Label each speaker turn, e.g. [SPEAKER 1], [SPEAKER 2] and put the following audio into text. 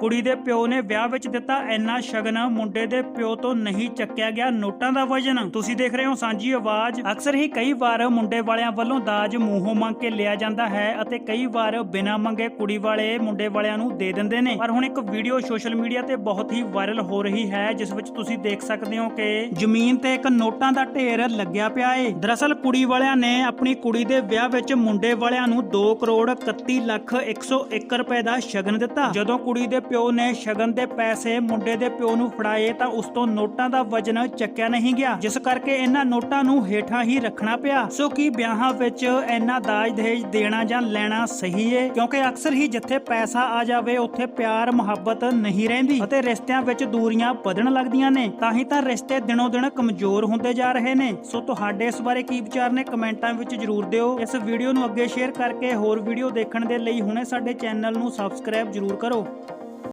[SPEAKER 1] ਕੁੜੀ ਦੇ ਪਿਓ ਨੇ ਵਿਆਹ ਵਿੱਚ ਦਿੱਤਾ ਇੰਨਾ ਸ਼ਗਨ, ਮੁੰਡੇ ਦੇ ਪਿਓ ਤੋਂ ਨਹੀਂ ਚੱਕਿਆ ਗਿਆ ਨੋਟਾਂ ਦਾ ਵਜਨ। ਤੁਸੀਂ ਦੇਖ ਰਹੇ ਹੋ ਸਾਂਝੀ ਆਵਾਜ਼। ਅਕਸਰ ਹੀ ਕਈ ਵਾਰ ਮੁੰਡੇ ਵਾਲਿਆਂ ਵੱਲੋਂ ਦਾਜ ਮੂੰਹੋਂ ਮੰਗ ਕੇ ਲਿਆ ਜਾਂਦਾ ਹੈ ਅਤੇ ਕਈ ਵਾਰ ਬਿਨਾਂ ਮੰਗੇ ਕੁੜੀ ਵਾਲੇ ਮੁੰਡੇ ਵਾਲਿਆਂ ਨੂੰ ਦੇ ਦਿੰਦੇ ਨੇ। ਪਰ ਹੁਣ ਇੱਕ ਵੀਡੀਓ ਸੋਸ਼ਲ ਮੀਡੀਆ ਤੇ ਬਹੁਤ ਹੀ ਵਾਇਰਲ ਹੋ ਰਹੀ ਹੈ, ਜਿਸ ਵਿੱਚ ਤੁਸੀਂ ਦੇਖ ਸਕਦੇ ਹੋ ਕਿ ਜ਼ਮੀਨ ਤੇ ਇੱਕ ਨੋਟਾਂ ਦਾ ਢੇਰ ਲੱਗਿਆ ਪਿਆ ਏ। ਦਰਅਸਲ ਕੁੜੀ ਵਾਲਿਆਂ ਨੇ ਆਪਣੀ ਕੁੜੀ ਦੇ ਵਿਆਹ ਵਿੱਚ ਮੁੰਡੇ ਵਾਲਿਆਂ ਨੂੰ 2 ਕਰੋੜ 31 ਲੱਖ 101 ਰੁਪਏ ਦਾ ਸ਼ਗਨ ਦਿੱਤਾ। ਜਦੋਂ ਕੁੜੀ ਦੇ ਪਿਓ ਨੇ ਸ਼ਗਨ ਦੇ ਪੈਸੇ ਮੁੰਡੇ ਦੇ ਪਿਓ ਨੂੰ ਫੜਾਏ ਤਾਂ ਉਸ ਤੋਂ ਨੋਟਾਂ ਦਾ ਵਜਨ ਚੱਕਿਆ ਨਹੀਂ ਗਿਆ, ਜਿਸ ਕਰਕੇ ਇਹਨਾਂ ਨੋਟਾਂ ਨੂੰ ਹੇਠਾਂ ਹੀ ਰੱਖਣਾ ਪਿਆ। ਸੋ ਕੀ ਵਿਆਹਾਂ ਵਿੱਚ ਇਹਨਾਂ ਦਾਜ ਦਹੇਜ ਦੇਣਾ ਜਾਂ ਲੈਣਾ ਸਹੀ ਏ? ਕਿਉਂਕਿ ਅਕਸਰ ਹੀ ਜਿੱਥੇ ਪੈਸਾ ਆ ਜਾਵੇ, ਉੱਥੇ ਪਿਆਰ, ਮੁਹੱਬਤ ਨਹੀਂ ਰਹਿੰਦੀ ਅਤੇ ਰਿਸ਼ਤਿਆਂ ਵਿੱਚ ਦੂਰੀਆਂ ਵਧਣ ਲੱਗਦੀਆਂ ਨੇ, ਤਾਂ ਹੀ ਤਾਂ ਰਿਸ਼ਤੇ ਦਿਨੋਂ ਦਿਨ ਕਮਜ਼ੋਰ ਹੁੰਦੇ ਜਾ ਰਹੇ ਨੇ। ਸੋ ਤੁਹਾਡੇ ਇਸ ਬਾਰੇ ਕੀ ਵਿਚਾਰ ਨੇ ਕਮੈਂਟਾਂ ਵਿੱਚ ਜਰੂਰ ਦਿਓ। ਇਸ ਵੀਡੀਓ ਨੂੰ ਅੱਗੇ ਸ਼ੇਅਰ ਕਰਕੇ ਹੋਰ ਵੀਡੀਓ ਦੇਖਣ ਦੇ ਲਈ ਹੁਣੇ ਸਾਡੇ ਚੈਨਲ ਨੂੰ ਸਬਸਕ੍ਰਾਈਬ ਜਰੂਰ ਕਰੋ।